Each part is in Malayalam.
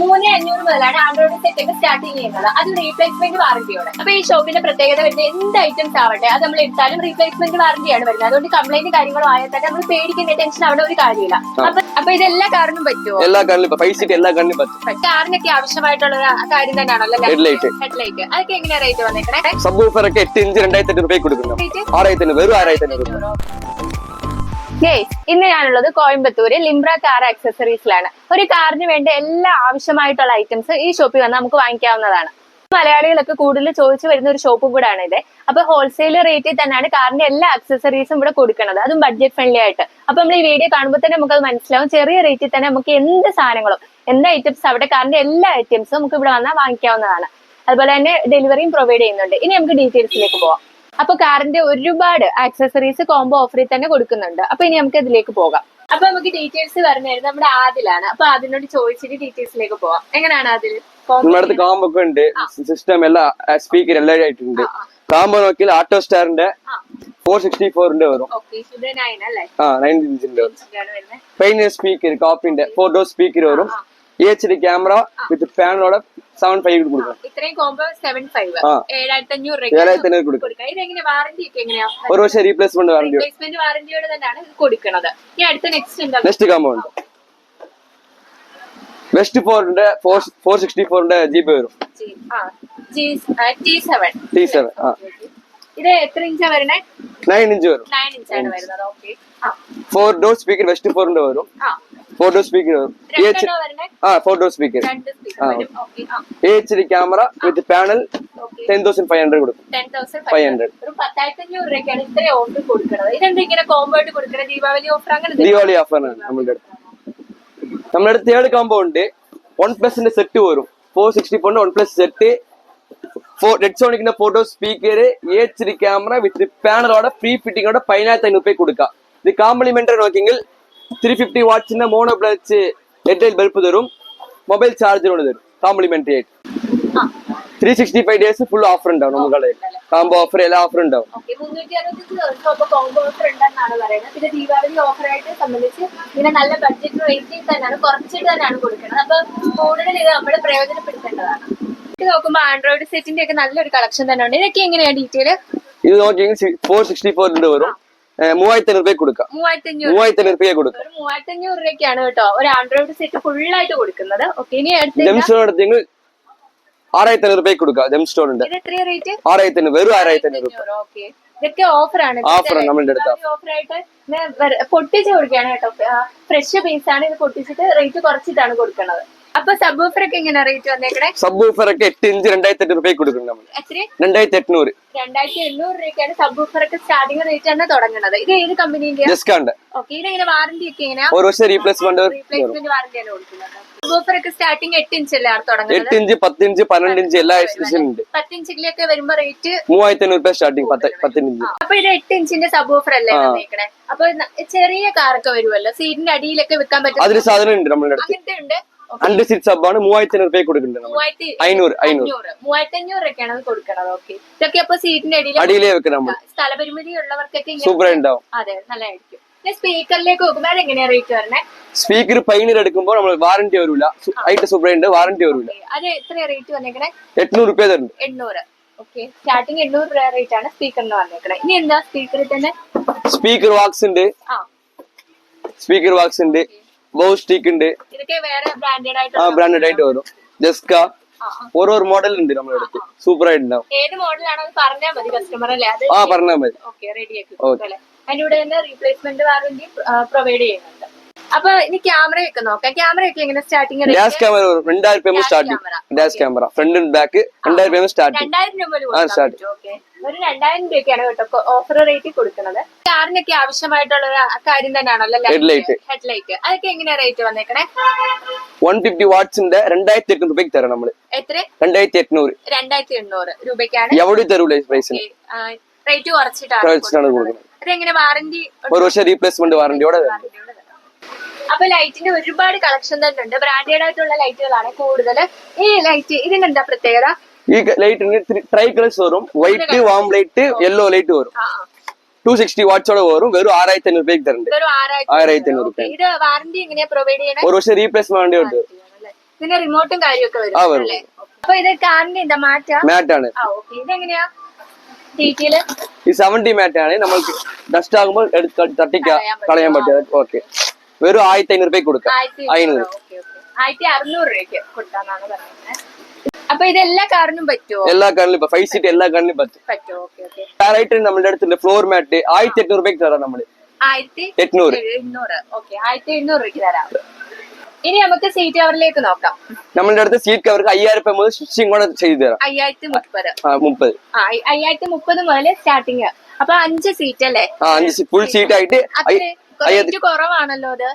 മൂന്ന് അഞ്ഞൂറ് മുതലാണ് ആൻഡ്രോയിഡ് സെറ്റ് ഒക്കെ സ്റ്റാർട്ടിങ് ചെയ്യുന്നത്. അത് റീപ്ലേസ്മെന്റ് വാറന്റിയോടെ അപ്പൊ ഈ ഷോപ്പിന്റെ പ്രത്യേകത വരുന്നത് എന്ത് ഐറ്റംസ് ആവട്ടെ അത് നമ്മൾ എടുത്താലും റീപ്ലേസ്മെന്റ് വാറന്റിയാണ് വരുന്നത്. അതുകൊണ്ട് കംപ്ലൈന്റ് കാര്യങ്ങളും ആയാൽ തന്നെ നമ്മൾ പേടിക്കേണ്ട ടെൻഷൻ അവിടെ ഒരു കാര്യമില്ല. അപ്പൊ അപ്പൊ ഇത് എല്ലാ കാറിനും പറ്റുമോ എല്ലാ കാറിനും പൈസ എല്ലാ പറ്റും. കാറിനൊക്കെ ആവശ്യമായിട്ടുള്ള കാര്യം തന്നെയാണല്ലോ. ഹെഡ്ലൈറ്റ് അതൊക്കെ എങ്ങനെയാ റേറ്റ് വന്നേക്കണേ? സബ് ഒക്കെ എട്ട് ഇഞ്ച് രണ്ടായിരത്തി എട്ട് രൂപയ്ക്ക് കൊടുക്കുന്നു ആറായിരത്തി വെറും ആറായിരത്തി ഗേസ് ഇന്ന് ഞാനുള്ളത് കോയമ്പത്തൂര് ലിംബ്ര കാർ ആക്സസറീസിലാണ് ഒരു കാറിന് വേണ്ട എല്ലാ ആവശ്യമായിട്ടുള്ള ഐറ്റംസ് ഈ ഷോപ്പിൽ വന്ന് നമുക്ക് വാങ്ങിക്കാവുന്നതാണ്. മലയാളികളൊക്കെ കൂടുതൽ ചോദിച്ചു വരുന്ന ഒരു ഷോപ്പും കൂടാണ് ഇത്. അപ്പൊ ഹോൾസെയിൽ റേറ്റിൽ തന്നെയാണ് കാറിന്റെ എല്ലാ അക്സസറീസും ഇവിടെ കൊടുക്കുന്നത്. അതും ബഡ്ജറ്റ് ഫ്രണ്ട്ലി ആയിട്ട്. അപ്പൊ നമ്മൾ ഈ വീഡിയോ കാണുമ്പോൾ തന്നെ നമുക്ക് അത് മനസ്സിലാവും. ചെറിയ റേറ്റിൽ തന്നെ നമുക്ക് എന്ത് സാധനങ്ങളും എന്ത് ഐറ്റംസ് അവിടെ കാറിന്റെ എല്ലാ ഐറ്റംസും നമുക്ക് ഇവിടെ വന്നാൽ വാങ്ങിക്കാവുന്നതാണ്. അതുപോലെ തന്നെ ഡെലിവറിയും പ്രൊവൈഡ് ചെയ്യുന്നുണ്ട്. ഇനി നമുക്ക് ഡീറ്റെയിൽസിലേക്ക് പോവാം. അപ്പൊ കാറിന്റെ ഒരുപാട് ആക്സസറീസ് കോംബോ ഓഫറിൽ തന്നെ കൊടുക്കുന്നുണ്ട്. അപ്പൊ ഇനി നമുക്ക് ഇതിലേക്ക് പോകാം. അപ്പൊ നമുക്ക് ഡീറ്റെയിൽസ് പറഞ്ഞു തരുന്നത് നമ്മുടെ ആദിലാണ്. അപ്പൊ അതിനോട് ചോദിച്ചിട്ട് ഡീറ്റെയിൽസിലേക്ക് പോവാം. എങ്ങനെയാണ് അതിൽ നമ്മുടെ കോംബോ കാമ്പ് ഒക്കെ ഉണ്ട്. സിസ്റ്റം എല്ലാ സ്പീക്കർ എല്ലാം ആയിട്ടുണ്ട്. കോംബോ നോക്കിയാൽ ആട്ടോ സ്റ്റാറിന്റെ ഫോർ സിക്സ്റ്റി ഫോറിന്റെ വരും. ആ ഇഞ്ചിന്റെ സ്പീക്കർ കോപ്പിന്റെ ഫോർ ഡോർ സ്പീക്കർ വരും. கேமரா ക്യാമറ വിത്ത് പാനലോட സെവൻ ഫൈവ് കൊടുക്കാം ഇത്രയും കോംബോ സെവൻ ഫൈവ്. ഏഴായിരത്തി അഞ്ഞൂറ് ഏഴായിരത്തി അഞ്ഞൂറ് കൊടുക്കും. കൊടുക്കാം. ഇതെങ്ങനെ വാറന്റി ഒക്കെ എങ്ങനെയാ? ഒരു വർഷം റീപ്ലേസ്മെന്റ് വാറന്റി റീപ്ലേസ്മെന്റ് വാറന്റിയോട് തന്നെയാണ് ഇത് കൊടുക്കുന്നത് ഇനി അടുത്ത നെക്സ്റ്റ് എന്താ? നെക്സ്റ്റ് കാമ്പോ ഉണ്ട്. വെസ്റ്റ് ഫോറിന്റെ ഫോർ സിക്സ്റ്റി ഫോറിന്റെ ജി ബി വരും. ടി സെവൻ ആ ഇത് എത്ര ഇഞ്ചാ വരണേ നയൻ ഇഞ്ച് വരും. ഫോർ ഡോർ സ്പീക്കർ വെസ്റ്റ് ഫോറിന്റെ വരും. ഫോർ ഡോർ സ്പീക്കർ വരും. ആ four door speaker okay H D camera with panel ten thousand five hundred കൊടുക്കും. Five hundred 500. ഒരു പത്തായിരത്തി ഇത്രയും ഓഫർ കൊടുക്കുന്നത് കോംബോ ആയിട്ട് കൊടുക്കുന്നത് ദീപാവലി ഓഫർ ആണ് ഓഫറാണ് നമ്മുടെ അടുത്ത്. നമ്മുടെ അടുത്ത് തേർഡ് കോമ്പോ ഉണ്ട്. വൺ പ്ലസിന്റെ സെറ്റ് വരും. ഫോർ സിക്സ്റ്റി ഫോറിന്റെ one plus set four red സോണിക്കിന്റെ photo speaker H D camera with പാനലോടെ free ഫിറ്റിങ്ങോടെ പതിനായിരത്തി അഞ്ഞൂറ് രൂപ കൊടുക്കാം. ഇത് കോംപ്ലിമെന്ററി നോക്കിയെങ്കിൽ ത്രീ ഫിഫ്റ്റി വാട്സിന്റെ മോണോ ബ്ലച്ച് എഡ് ബൾബ് തരും. മൊബൈൽ ചാർജർ തരും. കോംപ്ലിമെന്ററി ആയിട്ട്. Three sixty five days full offer ഉണ്ടാവും നമ്മുടെ കോംബോ ഓഫർ എല്ലാ ഓഫർ ഉണ്ടാവും. ആൻഡ്രോയിഡ് സെറ്റിന്റെ ഒക്കെ നല്ലൊരു കളക്ഷൻ തന്നെ ഉണ്ട്. ഇതൊക്കെ എങ്ങനെയാ ഡീറ്റെയിൽ ഇത് നോക്കിയെങ്കിൽ ഫോർ സിക്സ്റ്റി ഫോറിന്റെ വരും. മൂവായിരത്തി അഞ്ഞൂറ് രൂപ കൊടുക്കാം. മൂവായിരത്തി അഞ്ഞൂറ് മൂവായിരത്തി അഞ്ഞൂറ് രൂപ കൊടുക്കാം. മൂവായിരത്തി അഞ്ഞൂറ് രൂപയ്ക്കാണ് കേട്ടോ. ഒരു ആൻഡ്രോയിഡ് സെറ്റ് ഫുൾ ആയിട്ട് കൊടുക്കുന്നത്. ഓക്കെ ഇനി അടുത്ത ജെം സ്റ്റോൺ എടുത്തെങ്കിൽ ആറായിരത്തി അഞ്ഞൂറ് രൂപ കൊടുക്കാം. ജെം സ്റ്റോൺ ഉണ്ട്. ആറായിരത്തി അഞ്ഞൂറ് വെറും ആറായിരത്തി അഞ്ഞൂറ് രൂപ ഓക്കെ ഇതൊക്കെ ഓഫറാണ് ആണ്. ഓഫർ നമ്മളുടെ അടുത്ത്. ഓഫറായിട്ട് പൊട്ടിച്ച് കൊടുക്കുകയാണ് കേട്ടോ. ഫ്രഷ് പീസ് ആണ് ഇത് പൊട്ടിച്ചിട്ട് റേറ്റ് കുറച്ചിട്ടാണ് കൊടുക്കുന്നത് അപ്പൊ സബ് ഓഫർ ഒക്കെ എങ്ങനെ റേറ്റ് വന്നേക്കണേ? സബ് ഓഫർ ഒക്കെ എട്ട് ഇഞ്ച് രണ്ടായിരത്തി എട്ട് രൂപ കൊടുക്കും നമ്മൾ രണ്ടായിരത്തി എണ്ണൂറ്. രണ്ടായിരത്തി എണ്ണൂറ് രൂപയ്ക്കാണ് സബ് ഓഫർ ഒക്കെ സ്റ്റാർട്ടിംഗ് റേറ്റ് ആണ് തുടങ്ങുന്നത് ഇത് ഏത് കമ്പനിന്റെ ഡിസ്കൗണ്ട് ഓക്കെ ഇതെങ്ങനെ വാറന്റി ഒക്കെ എങ്ങനെയാ? ഒരു വർഷം റീപ്ലേസ്മെന്റ് റീപ്ലേസ്മെന്റ് വാറന്റിയാണ് കൊടുക്കുന്നത്. സബ് ഓഫർ ഒക്കെ സ്റ്റാർട്ടിംഗ് എട്ട് ഇഞ്ച് അല്ലേ തുടങ്ങുന്നത് എട്ട് ഇഞ്ച് പത്ത് ഇഞ്ച് പന്ത്രണ്ട് ഇഞ്ച് എല്ലാ ഉണ്ട്. ഉണ്ട് പത്തിഞ്ചിലൊക്കെ വരുമ്പോ റേറ്റ് മൂവായിരത്തി അഞ്ഞൂറ് രൂപ സ്റ്റാർട്ടിംഗ് പത്ത് ഇഞ്ച്. അപ്പൊ ഇത് എട്ട് ഇഞ്ചിന്റെ സബ് ഓഫർ അല്ലേ വന്നേക്കണേ? അപ്പൊ ചെറിയ കാറൊക്കെ വരുമല്ലോ. സീറ്റിന്റെ അടിയിലൊക്കെ വെക്കാൻ പറ്റും അതിന് സാധനം ഉണ്ട് നമ്മളുടെ അടുത്ത്. ഉണ്ട്? അണ്ട് സീറ്റ് സബ് ആണ്. മൂവായിരത്തി അഞ്ഞൂറ് രൂപ കൊടുക്കുന്നുണ്ട് അഞ്ഞൂറ് അഞ്ഞൂറ്. മൂവായിരത്തി അഞ്ഞൂറ്. രൂപയ്ക്കാണ് അത് കൊടുക്കണത്. ഓക്കെ ഇതൊക്കെ അപ്പൊ സീറ്റിന്റെ അടിയിൽ അടിയിലേ വെക്കണം സ്ഥലപരിമിതി ഉള്ളവർക്കൊക്കെ സൂപ്പർ ഉണ്ടാവും. അതെ നല്ലതായിരിക്കും. സ്പീക്കറിലേക്ക് നോക്കുമ്പോൾ എങ്ങനെയാ റേറ്റ് വരണേ? സ്പീക്കർ പൈനീർ എടുക്കുമ്പോൾ നമ്മൾ വാറന്റി വരില്ല ഐറ്റ് സൂപ്പർ ഉണ്ട് വാറന്റി വരില്ല. അത് എത്രയാ റേറ്റ് വന്നേക്കണേ? എട്ടുനൂറ് രൂപ തരുന്നു എണ്ണൂറ്. ഓക്കെ സ്റ്റാർട്ടിങ് എണ്ണൂറ് രൂപ റേറ്റ് ആണ് സ്പീക്കറിന് വന്നേക്കണേ. ഇനി എന്താ സ്പീക്കറിൽ തന്നെ? സ്പീക്കർ വാക്സ് ഉണ്ട്. സ്പീക്കർ വാക്സ് ഉണ്ട്. ബോ സ്റ്റിക്ക് ഉണ്ട്. ആയിട്ട് ആ ബ്രാൻഡഡ് ആയിട്ട് വരും. ജസ്ക ഓരോ മോഡൽ ഉണ്ട് നമ്മുടെ അടുത്ത്. സൂപ്പർ ആയിട്ടുണ്ടാവും. ഏത് മോഡലാണോ അത് പറഞ്ഞാൽ മതി കസ്റ്റമർ അല്ലേ? ആ പറഞ്ഞാൽ മതി. ഓക്കെ റെഡി ആക്കി അതിന്റെ കൂടെ തന്നെ റീപ്ലേസ്മെന്റ് വാറന്റി പ്രൊവൈഡ് ചെയ്യുന്നുണ്ട്. അപ്പൊ ഇനി ക്യാമറ ഒക്കെ നോക്കാം. ക്യാമറ ഒക്കെ എങ്ങനെ? സ്റ്റാർട്ടിങ് ഡാഷ് ക്യാമറ രണ്ടായിരം രൂപ starting dash camera. Front back രണ്ടായിരം രൂപ സ്റ്റാർട്ടിങ് രണ്ടായിരം രൂപ സ്റ്റാർട്ട് ഓക്കെ ഒരു രണ്ടായിരം രൂപയ്ക്കാണ് കേട്ടോ ഓഫർ റേറ്റ് കൊടുക്കുന്നത്. കാറിനൊക്കെ ആവശ്യമായിട്ടുള്ള ഒരു കാര്യം തന്നെയാണല്ലോ ഹെഡ്ലൈറ്റ് ഹെഡ്ലൈറ്റ് അതൊക്കെ എങ്ങനെയാ റേറ്റ് വന്നേക്കണേ? വൺ ഫിഫ്റ്റി വാട്ട്സിന്റെ രണ്ടായിരത്തി എട്ടു രൂപയ്ക്ക് തരാം നമ്മൾ. എത്ര? രണ്ടായിരത്തി എണ്ണൂറ്. രണ്ടായിരത്തി എണ്ണൂറ് രൂപയ്ക്കാണ്. എവിടെ തരൂലേ പ്രൈസിന് റേറ്റ് കുറച്ചിട്ടാണ് കൊടുക്കുന്നത്. വാറന്റി ഒരു വർഷം റീപ്ലേസ്മെന്റ് വാറന്റിയോടെ അപ്പൊ ലൈറ്റിന്റെ ഒരുപാട് കളക്ഷൻ തന്നെ ഉണ്ട്. ബ്രാൻഡഡ് ആയിട്ടുള്ള ലൈറ്റുകളാണ് കൂടുതൽ ഈ ലൈറ്റ് ഇതിനെന്താ പ്രത്യേകത? ഈ ലൈറ്റിന് ട്രൈ കളേഴ്സ് വരും. White warm light yellow light വരും. ടു സിക്സ്റ്റി വാട്ട്സോടെ വരും. വെറും ആറായിരത്തി അഞ്ഞൂറ് തരുന്നുണ്ട്. ഇതൊരു ആറായിരത്തി അഞ്ഞൂറ് രൂപ. ഇത് വാറന്റി എങ്ങനെയാ പ്രൊവൈഡ് ചെയ്യണേ? ഒരു വർഷം റീപ്ലേസ്മെന്റ് ഉണ്ട്. പിന്നെ റിമോട്ടും കാര്യമൊക്കെ ആ, വരും അപ്പൊ ഇത് കാറിന്റെ എന്താ മാറ്റാ? മാറ്റാണ് ആ ഓക്കെ ഇതെങ്ങനെയാ? ടിറ്റിയിൽ ഈ സെവന്റി മാറ്റാണ് നമ്മൾ ഡസ്റ്റ് ആകുമ്പോൾ എടുത്ത് തട്ടിക്ക. കളയാൻ പറ്റും. ഓക്കെ വെറും ആയിരത്തി അഞ്ഞൂറ് രൂപയ്ക്ക് കൊടുക്കാം. അഞ്ഞൂറ് ആയിരത്തി അറുന്നൂറ് രൂപയ്ക്ക് കൊടുക്കാന്നാണ് പറയുന്നത് അപ്പൊ ഇത് എല്ലാ കാറിനും പറ്റുമോ എല്ലാ കാറിലും ഫൈവ് സീറ്റ് എല്ലാ കാറിലും പറ്റും. പറ്റും നമ്മുടെ അടുത്തുണ്ട്. ഫ്ലോർ മാറ്റ് ആയിരത്തി എണ്ണൂറ് രൂപയ്ക്ക് തരാം നമ്മൾ. ആയിരത്തി എണ്ണൂറ്. ആയിരത്തി എണ്ണൂറ് രൂപയ്ക്ക് തരാം. ഇനി നമുക്ക് സീറ്റ് കവറിലേക്ക് നോക്കാം. നമ്മളുടെ അടുത്ത് സീറ്റ് കവർക്ക് അയ്യായിരം രൂപ മുതൽ സ്റ്റിച്ചിങ് കൂടെ ചെയ്തു തരാം. അയ്യായിരത്തി മുപ്പത് മുപ്പത്. അയ്യായിരത്തി മുപ്പത് മുതൽ സ്റ്റാർട്ടിങ് അപ്പൊ അഞ്ച് സീറ്റ് അല്ലേ? അഞ്ച് ഫുൾ സീറ്റ് ആയിട്ട് കുറവാണല്ലോ അത്.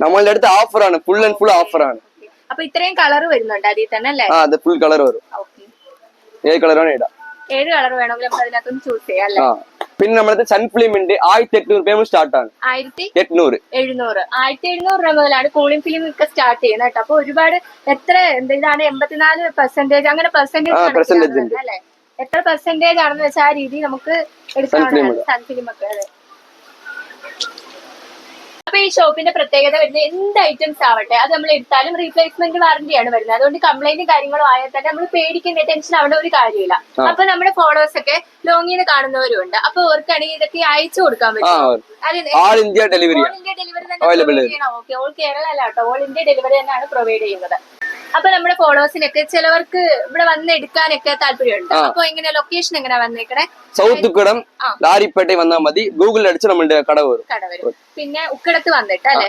നമ്മളുടെ അടുത്ത് ഓഫർ ആണ്. ഫുൾ ആൻഡ് ഫുൾ ഓഫർ ആണ്. അപ്പൊ ഇത്രയും കളർ വരുന്നുണ്ട് അതിൽ തന്നെ അല്ലേ? ആ അത് ഫുൾ കളർ വരും. ഏത് കളർ വേണം ഇടാം? ഏത് കളർ വേണമെങ്കിലും നമുക്ക് അതിനകത്തൊന്ന് ചൂസ് ചെയ്യാം അല്ലേ? പിന്നെ നമ്മുടെ സൺഫിലിം ഉണ്ട് ആയിരത്തി എട്ടുനൂറ് രൂപ സ്റ്റാർട്ട് ആണ്. ആയിരത്തി എട്ടുനൂറ് എഴുന്നൂറ്. ആയിരത്തി എഴുന്നൂറ് രൂപ മുതലാണ് കൂളിംഗ് ഫിലിം ഒക്കെ സ്റ്റാർട്ട് ചെയ്യുന്നത് കേട്ടോ. അപ്പൊ ഒരുപാട് എത്ര ഇതാണ് എൺപത്തിനാല് പെർസെന്റേജ് അങ്ങനെ പെർസെന്റേജ് അല്ലേ? എത്ര പെർസെന്റേജ് ആണെന്ന് വെച്ചാൽ ആ രീതി നമുക്ക് എടുക്കാൻ സൺഫിലിം സൺ ഫിലിം ഒക്കെ അപ്പൊ ഈ ഷോപ്പിന്റെ പ്രത്യേകത വരുന്നത് എന്ത് ഐറ്റംസ് ആവട്ടെ അത് നമ്മൾ എടുത്താലും റീപ്ലേസ്മെന്റ് വാറന്റിയാണ് വരുന്നത്. അതുകൊണ്ട് കംപ്ലൈന്റ് കാര്യങ്ങളും ആയാൽ തന്നെ നമ്മൾ പേടിക്കേണ്ട ടെൻഷൻ അവിടെ ഒരു കാര്യമില്ല. അപ്പൊ നമ്മുടെ ഫോളോവേഴ്സ് ഒക്കെ ലോങ്ങിൽ നിന്ന് കാണുന്നവരും ഉണ്ട്. അപ്പൊ ഓർക്കാണെങ്കിൽ ഇതൊക്കെ അയച്ചു കൊടുക്കാൻ പറ്റും all India delivery all Kerala അല്ല കേട്ടോ ഓൾ ഇന്ത്യ ഡെലിവറി തന്നെയാണ് പ്രൊവൈഡ് ചെയ്യുന്നത്. അപ്പൊ നമ്മുടെ ഫോളോവേഴ്സിനൊക്കെ ചിലവർക്ക് ഇവിടെ വന്ന് എടുക്കാനൊക്കെ താല്പര്യമുണ്ട്. അപ്പൊ എങ്ങനെ ലൊക്കേഷൻ എങ്ങനെ വന്നേക്കണേ? സൗത്ത് കുടം ആ. ലാരിപ്പേട്ട വന്നാൽ മതി. ഗൂഗിളിൽ അടിച്ച് നമ്മളുടെ കട വരും. കട വരും. പിന്നെ ഉക്കടത്ത് വന്നിട്ട് അല്ലെ?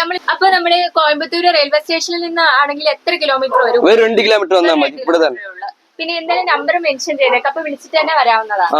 നമ്മൾ അപ്പൊ നമ്മൾ കോയമ്പത്തൂര് റെയിൽവേ സ്റ്റേഷനിൽ നിന്ന് ആണെങ്കിൽ എത്ര കിലോമീറ്റർ വരും? ഒരു രണ്ട് കിലോമീറ്റർ വന്നാൽ മതി. ഇവിടെ തന്നെ. പിന്നെ എന്തായാലും നമ്പർ മെൻഷൻ ചെയ്തേക്ക്. അപ്പൊ വിളിച്ചിട്ട് തന്നെ വരാവുന്നതാണ്.